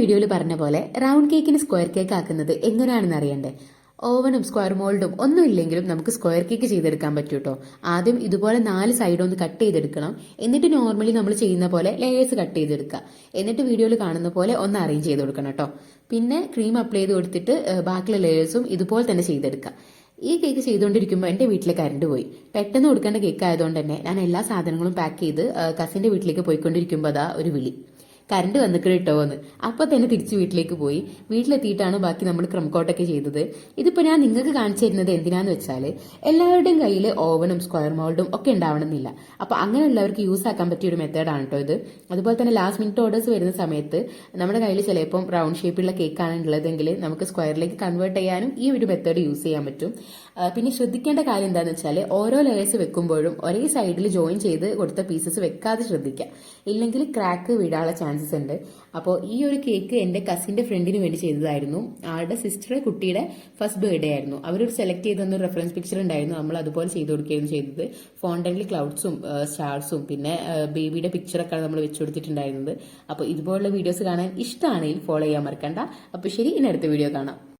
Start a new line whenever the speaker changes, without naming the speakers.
വീഡിയോയിൽ പറഞ്ഞ പോലെ റൗണ്ട് കേക്കിന് സ്ക്വയർ കേക്ക് ആക്കുന്നത് എങ്ങനെയാണെന്ന് അറിയണ്ടേ? ഓവനും സ്ക്വയർ മോൾഡും ഒന്നും ഇല്ലെങ്കിലും നമുക്ക് സ്ക്വയർ കേക്ക് ചെയ്തെടുക്കാൻ പറ്റും കേട്ടോ ആദ്യം ഇതുപോലെ നാല് സൈഡ് ഒന്ന് കട്ട് ചെയ്തെടുക്കണം. എന്നിട്ട് നോർമലി നമ്മൾ ചെയ്യുന്ന പോലെ ലെയേഴ്സ് കട്ട് ചെയ്തെടുക്കുക. എന്നിട്ട് വീഡിയോയിൽ കാണുന്ന പോലെ ഒന്ന് അറേഞ്ച് ചെയ്ത് കൊടുക്കണം കേട്ടോ പിന്നെ ക്രീം അപ്ലൈ ചെയ്ത് കൊടുത്തിട്ട് ബാക്കിയുള്ള ലെയേഴ്സും ഇതുപോലെ തന്നെ ചെയ്തെടുക്കുക. ഈ കേക്ക് ചെയ്തുകൊണ്ടിരിക്കുമ്പോൾ എന്റെ വീട്ടിലെ കറണ്ട് പോയി. പെട്ടെന്ന് കൊടുക്കേണ്ട കേക്ക് ആയതുകൊണ്ട് തന്നെ ഞാൻ എല്ലാ സാധനങ്ങളും പാക്ക് ചെയ്ത് കസിന്റെ വീട്ടിലേക്ക് പോയിക്കൊണ്ടിരിക്കുമ്പോൾ അതാ ഒരു വിളി. കറണ്ട് വന്നിട്ട് കേട്ടോ എന്ന്. അപ്പൊ തന്നെ തിരിച്ച് വീട്ടിലേക്ക് പോയി. വീട്ടിലെത്തിയിട്ടാണ് ബാക്കി നമ്മൾ ക്രമക്കോട്ടൊക്കെ ചെയ്തത്. ഇതിപ്പോ ഞാൻ നിങ്ങൾക്ക് കാണിച്ചു തരുന്നത് എന്തിനാന്ന് വെച്ചാൽ എല്ലാവരുടെയും കയ്യിൽ ഓവനും സ്ക്വയർ മോൾഡും ഒക്കെ ഉണ്ടാവണമെന്നില്ല. അപ്പൊ അങ്ങനെയുള്ളവർക്ക് യൂസ് ആക്കാൻ പറ്റിയ ഒരു മെത്തേഡാണ് കേട്ടോ ഇത്. അതുപോലെ തന്നെ ലാസ്റ്റ് മിനിറ്റ് ഓർഡേഴ്സ് വരുന്ന സമയത്ത് നമ്മുടെ കയ്യിൽ ചിലപ്പം റൗണ്ട് ഷേപ്പിലുള്ള കേക്കാണ് ഉള്ളതെങ്കിൽ നമുക്ക് സ്ക്വയറിലേക്ക് കൺവേർട്ട് ചെയ്യാനും ഈ ഒരു മെത്തേഡ് യൂസ് ചെയ്യാൻ പറ്റും. പിന്നെ ശ്രദ്ധിക്കേണ്ട കാര്യം എന്താണെന്ന് വെച്ചാൽ ഓരോ ലെയേഴ്സ് വെക്കുമ്പോഴും ഒരേ സൈഡിൽ ജോയിൻ ചെയ്ത് കൊടുത്ത പീസസ് വെക്കാതെ ശ്രദ്ധിക്കുക ഇല്ലെങ്കിൽ ക്രാക്ക് വീഴാനുള്ള ചാൻസസ് ഉണ്ട്. അപ്പോൾ ഈ ഒരു കേക്ക് എന്റെ കസിന്റെ ഫ്രണ്ടിന് വേണ്ടി ചെയ്തതായിരുന്നു. ആളുടെ സിസ്റ്ററെ കുട്ടിയുടെ ഫസ്റ്റ് ബർത്ത്ഡേ ആയിരുന്നു. അവരൊരു സെലക്ട് ചെയ്ത ഒരു റെഫറൻസ് പിക്ചർ ഉണ്ടായിരുന്നു. നമ്മൾ അതുപോലെ ചെയ്ത് കൊടുക്കുകയായിരുന്നു ചെയ്തത്. ഫോണ്ടന്റിൽ ക്ലൗഡ്സും സ്റ്റാർസും പിന്നെ ബേബിയുടെ പിക്ചറൊക്കെ നമ്മൾ വെച്ച് കൊടുത്തിട്ടുണ്ടായിരുന്നത്. അപ്പോൾ ഇതുപോലുള്ള വീഡിയോസ് കാണാൻ ഇഷ്ടമാണെങ്കിൽ ഫോളോ ചെയ്യാൻ മറക്കണ്ട. അപ്പോൾ ശരി ഇനി അടുത്ത വീഡിയോ കാണാം.